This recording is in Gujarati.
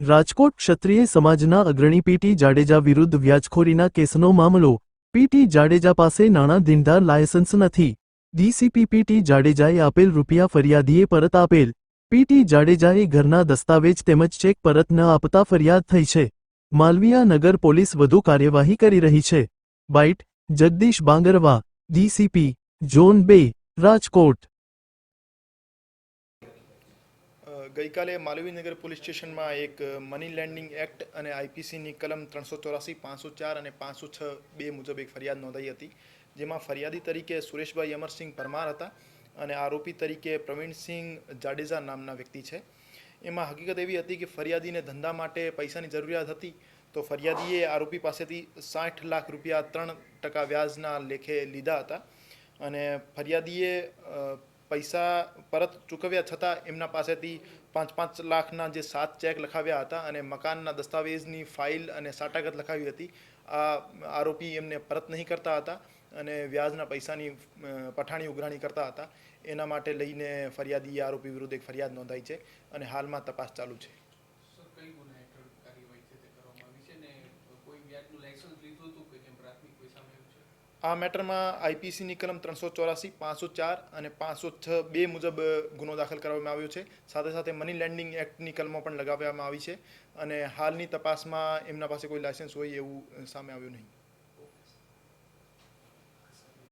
રાજકોટ ક્ષત્રિય સમાજના અગ્રણી પીટી જાડેજા વિરુદ્ધ વ્યાજખોરીના કેસનો મામલો. પીટી જાડેજા પાસે નાણાં દિનદાર લાયસન્સ નથી. ડીસીપી પીટી જાડેજાએ આપેલ રૂપિયા ફરિયાદીએ પરત આપેલ. પીટી જાડેજાએ ઘરના દસ્તાવેજ તેમજ ચેક પરત ન આપતા ફરિયાદ થઈ છે. માલવીયા નગર પોલીસ વધુ કાર્યવાહી કરી રહી છે. Byte, Jagdish Bangarva, DCP, zone બે, રાજકોટ. ગઈકાલે માલવીનગર પોલીસ સ્ટેશનમાં એક મની લેન્ડિંગ એક્ટ અને આઈપીસીની કલમ ત્રણસો ચોરાસી, પાંચસો ચાર અને પાંચસો છ બે મુજબ એક ફરિયાદ નોંધાઈ હતી, જેમાં ફરિયાદી તરીકે સુરેશભાઈ અમરસિંહ પરમાર હતા અને આરોપી તરીકે પ્રવીણસિંહ જાડેજા નામના વ્યક્તિ છે. એમાં હકીકત એવી હતી કે ફરિયાદીને ધંધા માટે પૈસાની જરૂરિયાત હતી તો ફરિયાદીએ આરોપી પાસેથી સાઠ લાખ રૂપિયા ત્રણ ટકા વ્યાજના લેખે લીધા હતા અને ફરિયાદીએ પૈસા પરત ચૂકવ્યા છતાં એમના પાસેથી પાંચ પાંચ લાખના જે સાત ચેક લખાવ્યા હતા અને મકાનના દસ્તાવેજની ફાઇલ અને સાટાગત લખાવી હતી, આ આરોપી એમને પરત નહીં કરતા હતા અને વ્યાજના પૈસાની પઠાણી ઉઘરાણી કરતા હતા. એના માટે લઈને ફરિયાદી આરોપી વિરુદ્ધ એક ફરિયાદ નોંધાઈ છે અને હાલમાં તપાસ ચાલુ છે સર કઈ ગુના હેઠળ કાર્યવાહી છે તે કરવામાં આવી છે ને કોઈ વ્યાજનું લાયસન્સ લીધું હતું કે કેમ પ્રાથમિક કોઈ સામે આવ્યું છે આ મેટરમાં આઈપીસીની કલમ ત્રણસો ચોરાસી, પાંચસો ચાર અને પાંચસો છ બે મુજબ ગુનો દાખલ કરવામાં આવ્યો છે. સાથે સાથે મની લેન્ડિંગ એક્ટની કલમો પણ લગાવવામાં આવી છે અને હાલની તપાસમાં એમના પાસે કોઈ લાયસન્સ હોય એવું સામે આવ્યું નહીં.